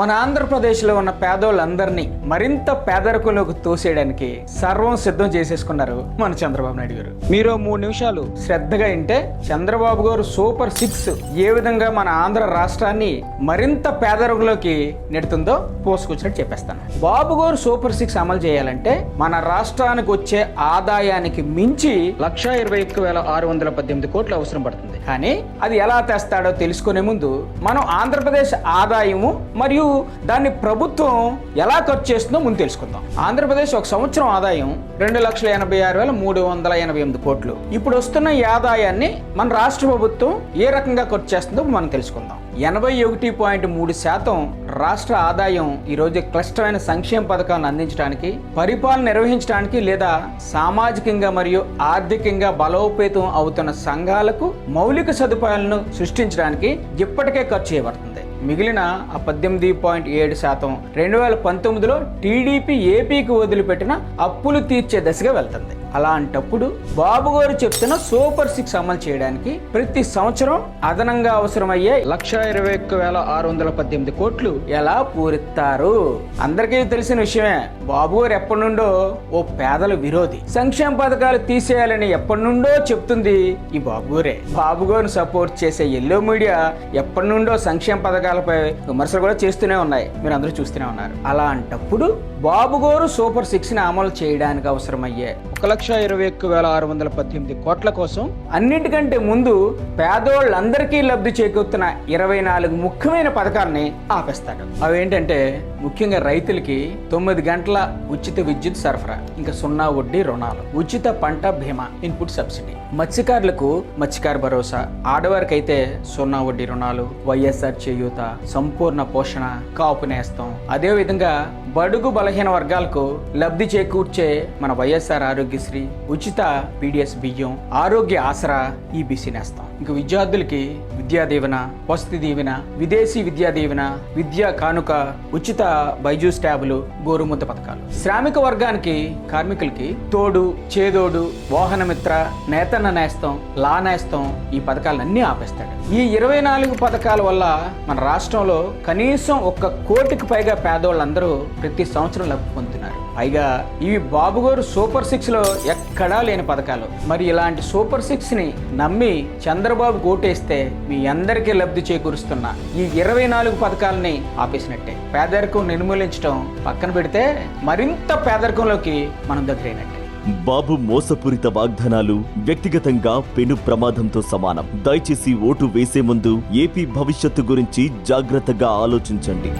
మన ఆంధ్రప్రదేశ్లో ఉన్న పేదోళ్ళందరినీ మరింత పేదరికంలోకి తోసేయడానికి సర్వం సిద్ధం చేసేసుకున్నారు మన చంద్రబాబు నాయుడు గారు. మీరు మూడు నిమిషాలు శ్రద్ధగా వింటే చంద్రబాబు గారు సూపర్ సిక్స్ ఏ విధంగా మన ఆంధ్ర రాష్ట్రాన్ని మరింత పేదరికంలోకి నెడుతుందో పోసుకొచ్చినట్టు చెప్పేస్తాను. బాబు గారు సూపర్ సిక్స్ అమలు చేయాలంటే మన రాష్ట్రానికి వచ్చే ఆదాయానికి మించి లక్ష ఇరవై ఒక్క వేల ఆరు వందల పద్దెనిమిది కోట్లు అవసరం పడుతుంది. కానీ అది ఎలా తెస్తాడో తెలుసుకునే ముందు మనం ఆంధ్రప్రదేశ్ ఆదాయము మరియు దాన్ని ప్రభుత్వం ఎలా ఖర్చు చేస్తుందో ముందు తెలుసుకుందాం. ఆంధ్రప్రదేశ్ ఒక సంవత్సరం ఆదాయం రెండు లక్షల ఎనభై ఆరు వేల మూడు వందల ఎనభై ఎనిమిది కోట్లు. ఇప్పుడు వస్తున్న ఈ ఆదాయాన్ని మన రాష్ట్ర ప్రభుత్వం ఏ రకంగా ఖర్చు చేస్తుందో మనం తెలుసుకుందాం. ఎనభై ఒకటి పాయింట్ మూడు శాతం రాష్ట్ర ఆదాయం ఈరోజు క్లిష్టమైన సంక్షేమ పథకాలను అందించడానికి పరిపాలన నిర్వహించడానికి లేదా సామాజికంగా మరియు ఆర్థికంగా బలోపేతం అవుతున్న సంఘాలకు మౌలిక సదుపాయాలను సృష్టించడానికి ఇప్పటికే ఖర్చు చేయబడుతుంది. మిగిలిన ఆ పద్దెనిమిది పాయింట్ ఏడు శాతం రెండు వేల పంతొమ్మిదిలో టీడీపీ ఏపీకి వదిలిపెట్టిన అప్పులు తీర్చే దశగా వెళ్తుంది. అలాంటప్పుడు బాబు గారు చెప్తున్న సూపర్ సిక్స్ అమలు చేయడానికి ప్రతి సంవత్సరం అదనంగా అవసరమయ్యే లక్ష ఇరవై ఒక్క వేల ఆరు వందల పద్దెనిమిది కోట్లు ఎలా పూరిస్తారు? అందరికీ తెలిసిన విషయమే బాబు గారు ఎప్పటి నుండో ఓ పేదల విరోధి. సంక్షేమ పథకాలు తీసేయాలని ఎప్పటి నుండో చెప్తుంది ఈ బాబు గారే. బాబు గారిని సపోర్ట్ చేసే ఎల్లో మీడియా ఎప్పటి నుండో సంక్షేమ పథకాలపై విమర్శలు కూడా చేస్తూనే ఉన్నాయి. మీరు అందరూ చూస్తూనే ఉన్నారు. అలాంటప్పుడు బాబు గారు సూపర్ సిక్స్ని అమలు చేయడానికి అవసరమయ్యే ఒక లక్ష ఇరవై ఒక్క వేల ఆరు వందల పద్దెనిమిది కోట్ల కోసం అన్నింటికంటే ముందు పేదోళ్ళందరికీ లబ్ధి చేకూరుతున్న ఇరవై నాలుగు ముఖ్యమైన పథకాన్ని ఆపేస్తాడు. అవేంటంటే ముఖ్యంగా రైతులకి తొమ్మిది గంటల ఉచిత విద్యుత్ సరఫరా ఇంకా సున్నా వడ్డీ రుణాలు ఉచిత పంట బీమా ఇన్పుట్ సబ్సిడీ. మత్స్యకారులకు మత్స్యకార భరోసా ఆడవారికైతే సున్నా వడ్డీ రుణాలు వైఎస్ఆర్ చేయూత సంపూర్ణ పోషణ కాపు నేస్తం. అదేవిధంగా బడుగు బలహీన వర్గాలకు లబ్ధి చేకూర్చే మన వైఎస్ఆర్ ఆరోగ్యశ్రీ ఉచిత పీడిఎస్ బియ్యం ఆరోగ్య ఆసరా ఈబీసీ నేస్తాం. ఇంకా విద్యార్థులకి విద్యా దీవెన వసతి దీవెన విదేశీ విద్యా దీవెన విద్యా కానుక ఉచిత బైజూస్ ట్యాబులు గోరుముద్ద పథకాలు. శ్రామిక వర్గానికి కార్మికులకి తోడు చేదోడు వాహనమిత్ర నేతన్న నేస్తం లా నేస్తం ఈ పథకాలన్నీ ఆపేస్తాడు. ఈ ఇరవై నాలుగు పథకాల వల్ల మన రాష్ట్రంలో కనీసం ఒక్క కోటికి పైగా పేదోళ్ళందరూ ప్రతి సంవత్సరం లబ్ధి పొందుతున్నారు. పైగా ఇవి బాబుగారు సూపర్ సిక్స్లో ఎక్కడా లేని పథకాలు. మరి ఇలాంటి సూపర్ సిక్స్ని నమ్మి చంద్రబాబు ఓటేస్తే మీ అందరికీ లబ్ధి చేకూరుస్తున్న. ఈ ఇరవై నాలుగు పథకాలని ఆపేసినట్టే. పేదరికం నిర్మూలించడం పక్కన పెడితే మరింత పేదరికంలోకి మనం దగ్గరైనట్టే బాబు మోసపూరిత వాగ్దానాలు వ్యక్తిగతంగా పెను ప్రమాదంతో సమానం. దయచేసి ఓటు వేసే ముందు ఏపీ భవిష్యత్తు గురించి జాగ్రత్తగా ఆలోచించండి.